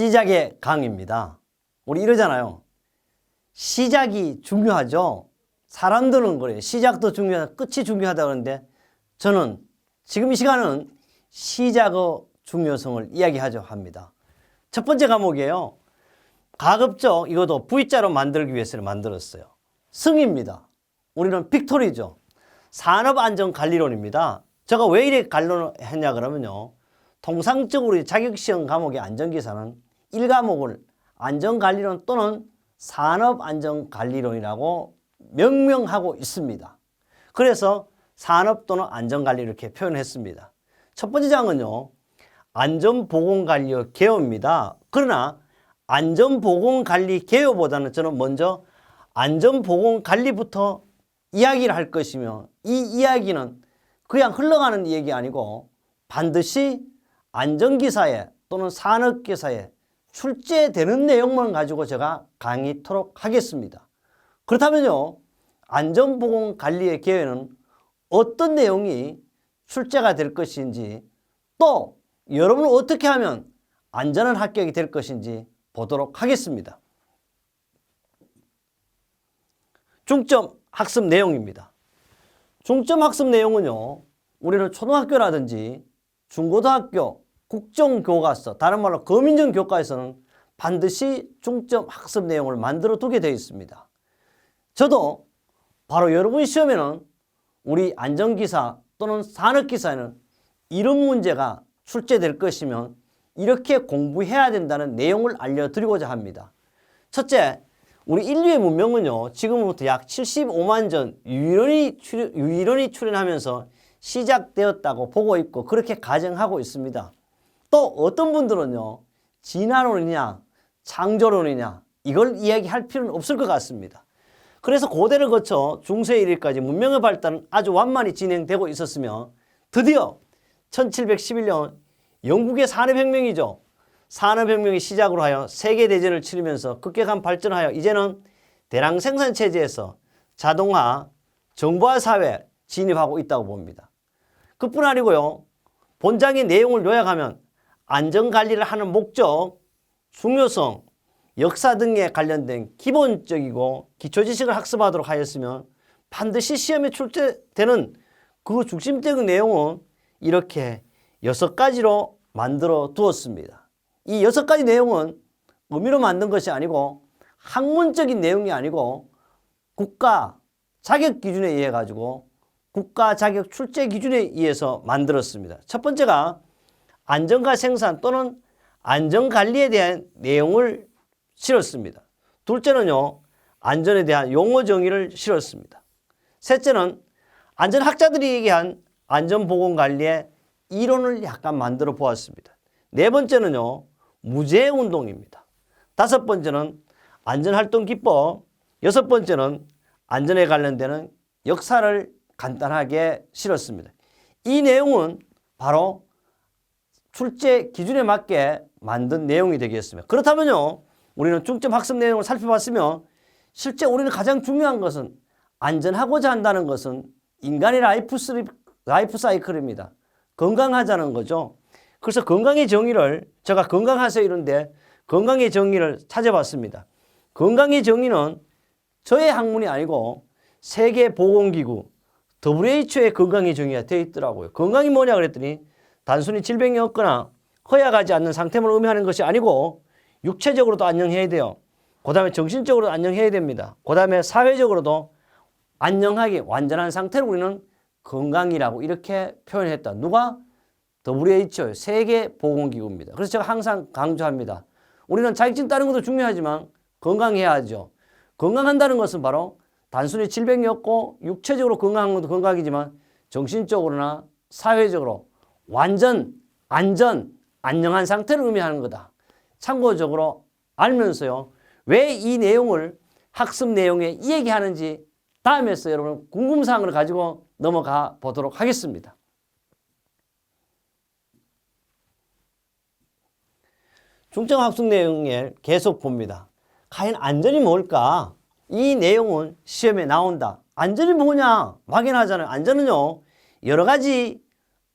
시작의 강입니다. 우리 이러잖아요. 시작이 중요하죠. 사람들은 그래요. 시작도 중요하다, 끝이 중요하다 그러는데 저는 지금 이 시간은 시작의 중요성을 이야기하려 합니다. 첫 번째 과목이에요. 가급적 이것도 V자로 만들기 위해서 만들었어요. 승입니다. 우리는 빅토리죠. 산업안전관리론입니다. 제가 왜 이렇게 관론을 했냐 그러면요. 통상적으로 자격시험 과목의 안전기사는 1과목을 안전관리론 또는 산업안전관리론이라고 명명하고 있습니다. 그래서 산업 또는 안전관리 이렇게 표현했습니다. 첫 번째 장은요. 안전보건관리의 개요입니다. 그러나 안전보건관리 개요보다는 저는 먼저 안전보건관리부터 이야기를 할 것이며 이 이야기는 그냥 흘러가는 얘기 아니고 반드시 안전기사에 또는 산업기사에 출제되는 내용만 가지고 제가 강의토록 하겠습니다. 그렇다면요, 안전보건관리의 계획은 어떤 내용이 출제가 될 것인지 또 여러분은 어떻게 하면 안전한 합격이 될 것인지 보도록 하겠습니다. 중점 학습 내용입니다. 중점 학습 내용은요, 우리는 초등학교라든지 중고등학교 국정교과서, 다른 말로 거민정 교과에서는 반드시 중점 학습 내용을 만들어 두게 되어 있습니다. 저도 바로 여러분 시험에는 우리 안전기사 또는 산업기사에는 이런 문제가 출제될 것이면 이렇게 공부해야 된다는 내용을 알려드리고자 합니다. 첫째, 우리 인류의 문명은요, 지금부터 약 75만 전 유일원이, 출현, 유일원이 출현하면서 시작되었다고 보고 있고 그렇게 가정하고 있습니다. 또 어떤 분들은요, 진화론이냐, 창조론이냐, 이걸 이야기할 필요는 없을 것 같습니다. 그래서 고대를 거쳐 중세 일일까지 문명의 발달은 아주 완만히 진행되고 있었으며 드디어 1711년 영국의 산업혁명이죠. 산업혁명이 시작으로 하여 세계대전을 치르면서 급격한 발전하여 이제는 대량 생산 체제에서 자동화, 정보화 사회 진입하고 있다고 봅니다. 그뿐 아니고요. 본장의 내용을 요약하면 안전관리를 하는 목적, 중요성, 역사 등에 관련된 기본적이고 기초지식을 학습하도록 하였으면 반드시 시험에 출제되는 그 중심적인 내용은 이렇게 여섯 가지로 만들어 두었습니다. 이 여섯 가지 내용은 의미로 만든 것이 아니고 학문적인 내용이 아니고 국가 자격 기준에 의해 가지고 국가 자격 출제 기준에 의해서 만들었습니다. 첫 번째가 안전과 생산 또는 안전관리에 대한 내용을 실었습니다. 둘째는요, 안전에 대한 용어 정의를 실었습니다. 셋째는 안전학자들이 얘기한 안전보건관리의 이론을 약간 만들어 보았습니다. 네 번째는요, 무죄운동입니다. 다섯 번째는 안전활동 기법, 여섯 번째는 안전에 관련되는 역사를 간단하게 실었습니다. 이 내용은 바로 출제 기준에 맞게 만든 내용이 되겠습니다. 그렇다면요, 우리는 중점 학습 내용을 살펴봤으면 실제 우리는 가장 중요한 것은 안전하고자 한다는 것은 인간의 라이프, 라이프 사이클입니다. 건강하자는 거죠. 그래서 건강의 정의를 제가 건강하세요 이런데 건강의 정의를 찾아봤습니다. 건강의 정의는 저의 학문이 아니고 세계보건기구 WHO의 건강의 정의가 되어 있더라고요. 건강이 뭐냐 그랬더니 단순히 질병이 없거나 허약하지 않는 상태만 의미하는 것이 아니고 육체적으로도 안녕해야 돼요. 그 다음에 정신적으로도 안녕해야 됩니다. 그 다음에 사회적으로도 안녕하게 완전한 상태를 우리는 건강이라고 이렇게 표현했다. 누가? WHO 세계보건기구입니다. 그래서 제가 항상 강조합니다. 우리는 자격증 따는 것도 중요하지만 건강해야 하죠. 건강한다는 것은 바로 단순히 질병이 없고 육체적으로 건강한 것도 건강이지만 정신적으로나 사회적으로 완전 안전 안녕한 상태를 의미하는 거다. 참고적으로 알면서요. 왜 이 내용을 학습 내용에 얘기하는지 다음에서 여러분 궁금사항을 가지고 넘어가 보도록 하겠습니다. 중점 학습 내용을 계속 봅니다. 과연 안전이 뭘까? 이 내용은 시험에 나온다. 안전이 뭐냐? 확인하잖아요. 안전은요, 여러 가지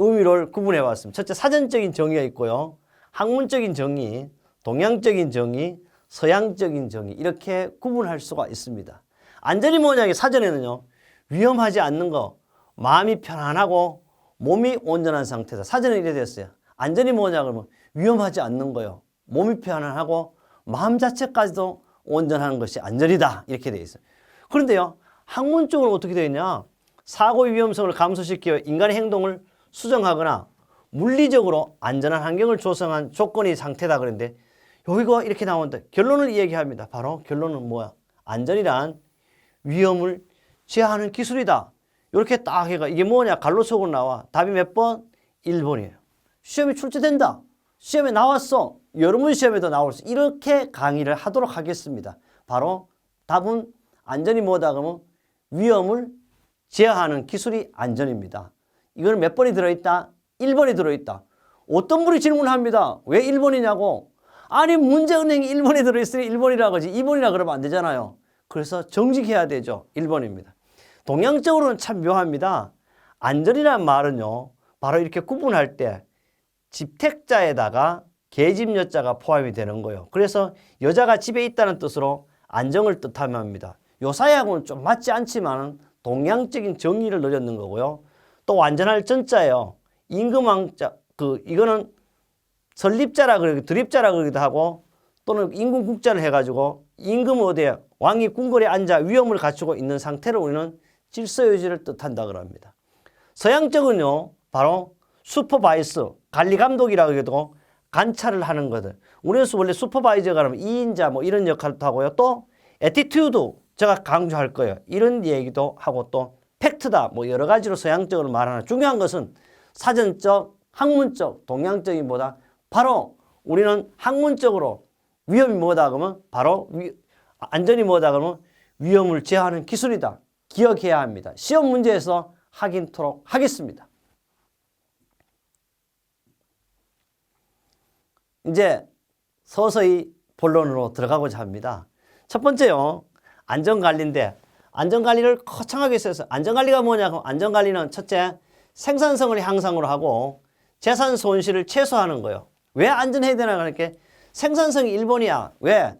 의미를 구분해 봤습니다. 첫째, 사전적인 정의가 있고요. 학문적인 정의, 동양적인 정의, 서양적인 정의 이렇게 구분할 수가 있습니다. 안전이 뭐냐? 사전에는요. 위험하지 않는 거, 마음이 편안하고 몸이 온전한 상태다. 사전에 이래 됐어요. 안전이 뭐냐 그러면 위험하지 않는 거요. 몸이 편안하고 마음 자체까지도 온전한 것이 안전이다. 이렇게 돼 있어요. 그런데요. 학문적으로 어떻게 되어 있냐? 사고 위험성을 감소시켜 인간의 행동을 수정하거나 물리적으로 안전한 환경을 조성한 조건이 상태다 그런데 여기가 이렇게 나오는데 결론을 이야기합니다. 바로 결론은 뭐야? 안전이란 위험을 제어하는 기술이다. 이렇게 딱 해가 이게 뭐냐? 갈로 속으로 나와. 답이 몇 번? 1번이에요. 시험에 출제된다. 시험에 나왔어. 여러분 시험에도 나올 수 이렇게 강의를 하도록 하겠습니다. 바로 답은 안전이 뭐다 그러면 위험을 제어하는 기술이 안전입니다. 이거는 몇 번이 들어있다? 1번이 들어있다. 어떤 분이 질문합니다. 왜 1번이냐고. 아니 문제은행이 1번이 들어있으니 1번이라고 하지 2번이라 그러면 안 되잖아요. 그래서 정직해야 되죠. 1번입니다. 동양적으로는 참 묘합니다. 안전이라는 말은요. 바로 이렇게 구분할 때 집택자에다가 계집여자가 포함이 되는 거예요. 그래서 여자가 집에 있다는 뜻으로 안정을 뜻하며 합니다. 요 사이하고는 좀 맞지 않지만 동양적인 정의를 넣었는 거고요. 또 완전할 전자예요. 임금왕자 그 이거는 설립자라 그러기 드립자라 그러기도 하고 또는 임금국자를 해가지고 임금 어디에 왕이 궁궐에 앉아 위험을 갖추고 있는 상태를 우리는 질서유지를 뜻한다 그럽니다. 서양적은요 바로 슈퍼바이스 관리 감독이라고 해도 관찰을 하는 것들. 우리는 원래 슈퍼바이저가 그러면 2인자 뭐 이런 역할도 하고요. 또 에티튜드 제가 강조할 거예요. 이런 얘기도 하고 또 팩트다 뭐 여러 가지로 서양적으로 말하는 중요한 것은 사전적, 학문적, 동양적인 보다 바로 우리는 학문적으로 위험이 뭐다 그러면 바로 위, 안전이 뭐다 그러면 위험을 제어하는 기술이다. 기억해야 합니다. 시험 문제에서 확인토록 하겠습니다. 이제 서서히 본론으로 들어가고자 합니다. 첫 번째요. 안전관리인데 안전관리를 거창하게 써서 안전관리가 뭐냐고 안전관리는 첫째 생산성을 향상으로 하고 재산 손실을 최소화하는 거예요. 왜 안전해야 되나 그러니까 생산성이 일본이야. 왜?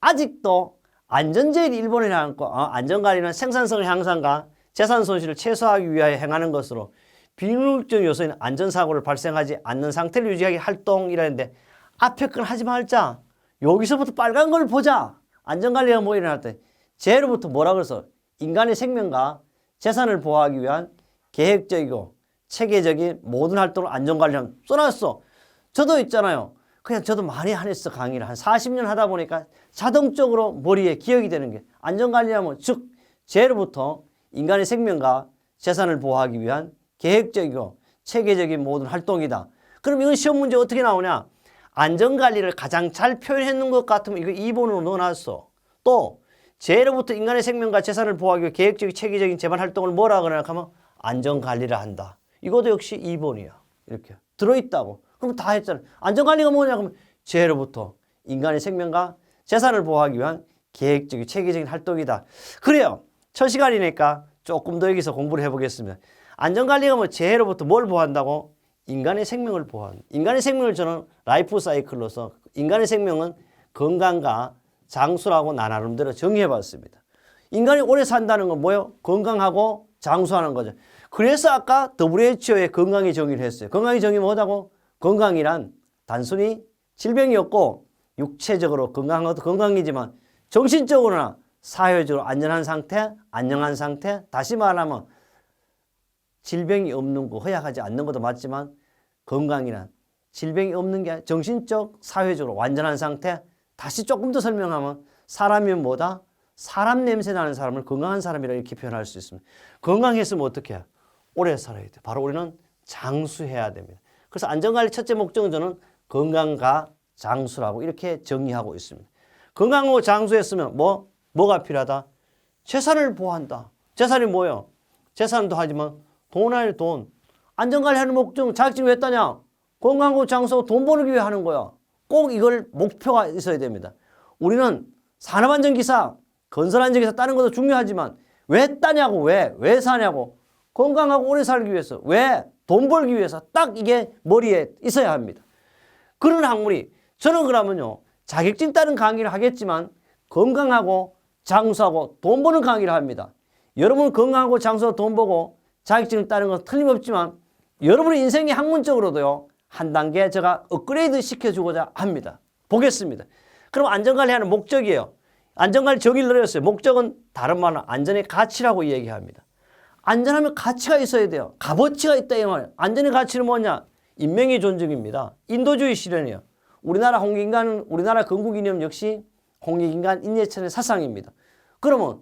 아직도 안전제일이 일본이라는 거 어, 안전관리는 생산성을 향상과 재산 손실을 최소화하기 위하여 행하는 것으로 비능률적 요소인 안전사고를 발생하지 않는 상태를 유지하기 활동이라는데 앞에 건 하지 말자. 여기서부터 빨간 걸 보자. 안전관리가 뭐 일어날 때 제로부터 뭐라 그래서 인간의 생명과 재산을 보호하기 위한 계획적이고 체계적인 모든 활동을 안전관리하면 써놨어. 저도 있잖아요. 그냥 저도 많이 안 했어 강의를 한 40년 하다 보니까 자동적으로 머리에 기억이 되는 게 안전관리하면 즉 제로부터 인간의 생명과 재산을 보호하기 위한 계획적이고 체계적인 모든 활동이다. 그럼 이건 시험 문제 어떻게 나오냐? 안전관리를 가장 잘 표현했는 것 같으면 이거 2번으로 넣어놨어. 또 제로부터 인간의 생명과 재산을 보호하기 위해 계획적인 체계적인 재반 활동을 뭐라 그러냐 하면 안전관리를 한다. 이것도 역시 2번이야. 이렇게 들어있다고. 그럼 다 했잖아. 안전관리가 뭐냐 그러면 제로부터 인간의 생명과 재산을 보호하기 위한 계획적인 체계적인 활동이다. 그래요. 첫 시간이니까 조금 더 여기서 공부를 해보겠습니다. 안전관리가 뭐 제로부터 뭘 보호한다고? 인간의 생명을 보호하는. 인간의 생명을 저는 라이프 사이클로서 인간의 생명은 건강과 장수라고 나 나름대로 정의해 봤습니다. 인간이 오래 산다는 건 뭐예요? 건강하고 장수하는 거죠. 그래서 아까 WHO의 건강의 정의를 했어요. 건강의 정의 뭐다고? 건강이란 단순히 질병이 없고 육체적으로 건강한 것도 건강이지만 정신적으로나 사회적으로 안전한 상태, 안녕한 상태, 다시 말하면 질병이 없는 거, 허약하지 않는 것도 맞지만 건강이란 질병이 없는 게 정신적, 사회적으로 완전한 상태. 다시 조금 더 설명하면 사람이 뭐다? 사람 냄새 나는 사람을 건강한 사람이라 이렇게 표현할 수 있습니다. 건강했으면 어떻게 해요? 오래 살아야 돼. 바로 우리는 장수해야 됩니다. 그래서 안전관리 첫째 목적은 저는 건강과 장수라고 이렇게 정의하고 있습니다. 건강하고 장수했으면 뭐? 뭐가 필요하다? 재산을 보호한다. 재산이 뭐예요? 재산도 하지만 돈 아니 돈. 안전관리하는 목적은 자격증 왜 따냐? 건강하고 장수하고 돈 벌기 위해 하는 거야. 꼭 이걸 목표가 있어야 됩니다. 우리는 산업안전기사, 건설안전기사 따는 것도 중요하지만 왜 따냐고 왜? 왜 사냐고. 건강하고 오래 살기 위해서. 왜? 돈 벌기 위해서. 딱 이게 머리에 있어야 합니다. 그런 학문이 저는 그러면요. 자격증 따는 강의를 하겠지만 건강하고 장수하고 돈 버는 강의를 합니다. 여러분 건강하고 장수하고 돈 벌고 자격증을 따는 건 틀림없지만 여러분의 인생의 학문적으로도요. 한 단계 제가 업그레이드 시켜주고자 합니다. 보겠습니다. 그럼 안전관리하는 목적이에요. 안전관리 정의를 내렸어요. 목적은 다른 말로 안전의 가치라고 얘기합니다. 안전하면 가치가 있어야 돼요. 값어치가 있다 이 말. 안전의 가치는 뭐냐? 인명의 존중입니다. 인도주의 실현이에요. 우리나라 홍익인간, 우리나라 건국이념 역시 홍익인간 인내천의 사상입니다. 그러면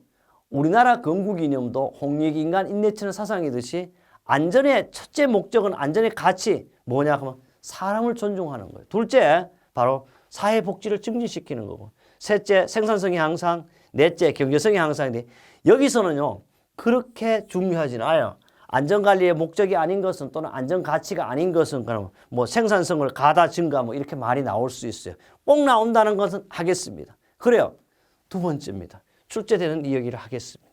우리나라 건국이념도 홍익인간 인내천의 사상이듯이 안전의 첫째 목적은 안전의 가치 뭐냐 하면 사람을 존중하는 거예요. 둘째 바로 사회 복지를 증진시키는 거고 셋째 생산성이 항상 넷째 경제성이 항상인데 여기서는요 그렇게 중요하지는 않아요. 안전관리의 목적이 아닌 것은 또는 안전 가치가 아닌 것은 그럼 뭐 생산성을 가다 증가 뭐 이렇게 말이 나올 수 있어요. 꼭 나온다는 것은 하겠습니다. 그래요. 두 번째입니다. 출제되는 이야기를 하겠습니다.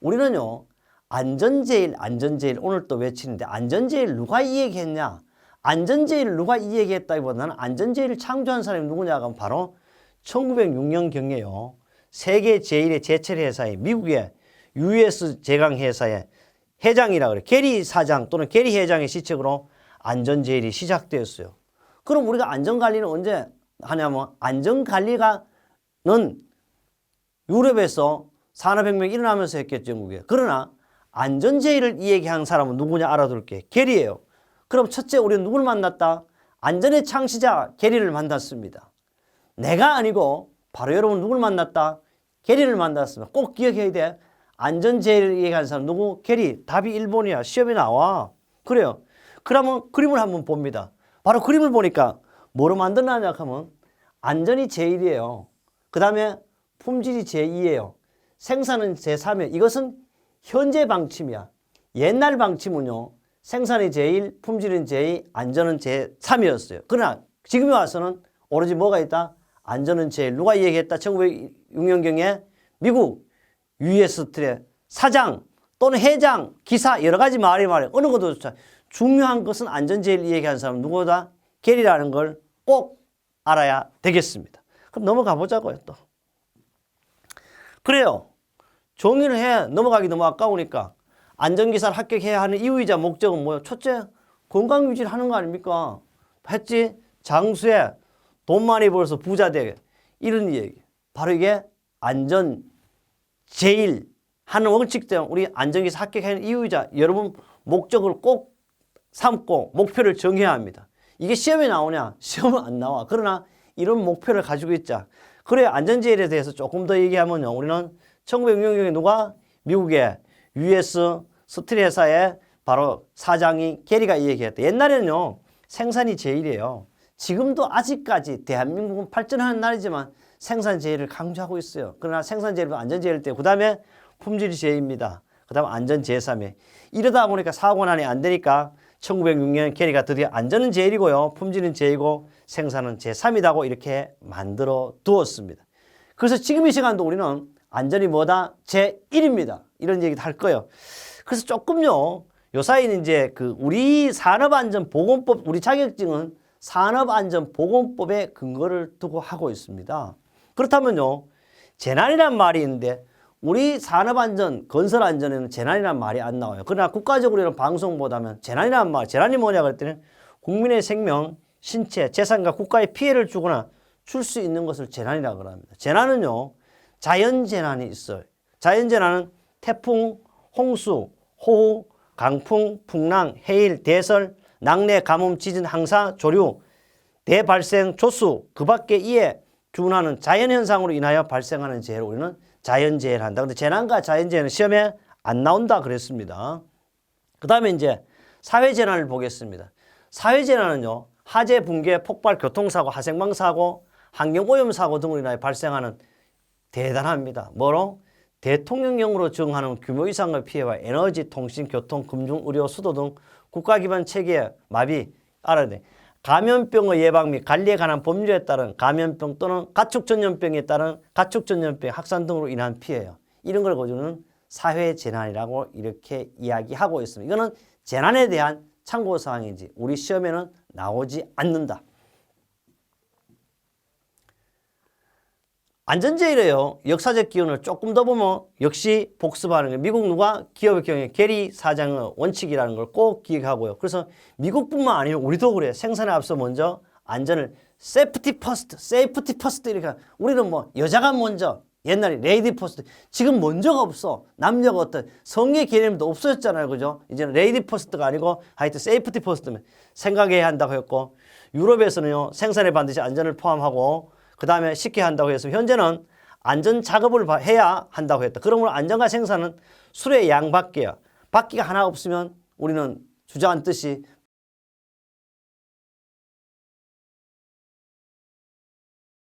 우리는요 안전제일 안전제일 오늘 또 외치는데 안전제일 누가 이 얘기했냐? 안전제일 누가 이 얘기했다기보다는 안전제일을 창조한 사람이 누구냐 하면 바로 1906년경에요. 세계 제1의 제철 회사의 미국의 US 제강 회사의 회장이라 그래. 게리 사장 또는 게리 회장의 시책으로 안전제일이 시작되었어요. 그럼 우리가 안전관리는 언제 하냐면 안전관리가는 유럽에서 산업혁명이 일어나면서 했겠죠, 미국에. 그러나 안전제의를 이 얘기한 사람은 누구냐 알아둘게. 게리예요. 그럼 첫째 우리는 누굴 만났다? 안전의 창시자 게리를 만났습니다. 내가 아니고 바로 여러분 누굴 만났다? 게리를 만났습니다. 꼭 기억해야 돼. 안전제의를 얘기한 사람 누구? 게리. 답이 1번이야. 시험에 나와. 그래요. 그러면 그림을 한번 봅니다. 바로 그림을 보니까 뭐로 만들어놨냐 하면 안전이 제1이에요. 그 다음에 품질이 제2예요. 생산은 제3이에요. 이것은 현재 방침이야. 옛날 방침은요. 생산이 제1, 품질은 제2, 안전은 제3이었어요. 그러나 지금에 와서는 오로지 뭐가 있다? 안전은 제1. 누가 이 얘기했다? 1906년경에 미국 US 트레 사장 또는 회장, 기사 여러 가지 말이 말해. 어느 것도 좋다. 중요한 것은 안전 제일 얘기한 사람 누구다? 게리라는 걸 꼭 알아야 되겠습니다. 그럼 넘어가 보자고요, 또. 그래요. 종이를 해 넘어가기 너무 아까우니까 안전기사를 합격해야 하는 이유이자 목적은 뭐예요? 첫째, 건강 유지를 하는 거 아닙니까? 했지? 장수해. 돈 많이 벌어서 부자 되게. 이런 얘기. 바로 이게 안전 제일 하는 원칙 때문에 우리 안전기사 합격하는 이유이자 여러분 목적을 꼭 삼고 목표를 정해야 합니다. 이게 시험에 나오냐? 시험은 안 나와. 그러나 이런 목표를 가지고 있자. 그래 안전제일에 대해서 조금 더 얘기하면요. 우리는 1906년에 누가 미국의 US 스틸 회사의 바로 사장이 게리가 이 얘기했다. 옛날에는요. 생산이 제일이에요. 지금도 아직까지 대한민국은 발전하는 나라지만 생산 제일을 강조하고 있어요. 그러나 생산 제일도 안전 제일 때 그 다음에 품질이 제일입니다. 그 다음 안전 제3에 이러다 보니까 사고 난이 안 되니까 1906년 게리가 드디어 안전은 제일이고요. 품질은 제이고 생산은 제3이다고 이렇게 만들어 두었습니다. 그래서 지금 이 시간도 우리는 안전이 뭐다? 제1입니다. 이런 얘기도 할 거예요. 그래서 조금요. 요 사이는 이제 그 우리 산업안전보건법 우리 자격증은 산업안전보건법에 근거를 두고 하고 있습니다. 그렇다면요. 재난이란 말이 있는데 우리 산업안전, 건설안전에는 재난이란 말이 안 나와요. 그러나 국가적으로는 방송 보다면 재난이란 말, 재난이 뭐냐 그랬더니 국민의 생명, 신체, 재산과 국가에 피해를 주거나 줄 수 있는 것을 재난이라고 합니다. 재난은요. 자연재난이 있어요. 자연재난은 태풍, 홍수, 호우, 강풍, 풍랑, 해일, 대설, 낙뢰, 가뭄, 지진, 항사, 조류, 대발생, 조수, 그 밖에 이에 준하는 자연현상으로 인하여 발생하는 재해를 우리는 자연재해를 한다. 근데 재난과 자연재해는 시험에 안 나온다 그랬습니다. 그 다음에 이제 사회재난을 보겠습니다. 사회재난은요, 화재, 붕괴, 폭발, 교통사고, 화생방사고, 환경오염사고 등으로 인하여 발생하는 대단합니다. 뭐로? 대통령령으로 정하는 규모 이상의 피해와 에너지, 통신, 교통, 금융, 의료, 수도 등 국가기반 체계 마비 알아야 돼. 감염병의 예방 및 관리에 관한 법률에 따른 감염병 또는 가축전염병에 따른 가축전염병 확산 등으로 인한 피해요. 이런 걸 거주는 사회 재난이라고 이렇게 이야기하고 있습니다. 이거는 재난에 대한 참고사항이지 우리 시험에는 나오지 않는다. 안전제일에요. 역사적 기원을 조금 더 보면 역시 복습하는 게 미국 누가 기업의 경우에 게리 사장의 원칙이라는 걸 꼭 기억하고요. 그래서 미국뿐만 아니고 우리도 그래요. 생산에 앞서 먼저 안전을 세프티 퍼스트, 세이프티 퍼스트 이렇게 하- 우리는 뭐 여자가 먼저 옛날에 레이디 퍼스트 지금 먼저가 없어 남녀가 어떤 성의 개념도 없어졌잖아요 그죠 이제는 레이디 퍼스트가 아니고 하여튼 세이프티 퍼스트면 생각해야 한다고 했고 유럽에서는요 생산에 반드시 안전을 포함하고 그 다음에 쉽게 한다고 해서 현재는 안전 작업을 바- 해야 한다고 했다. 그러므로 안전과 생산은 술의 양 밖에야 바퀴가 하나 없으면 우리는 주저앉듯이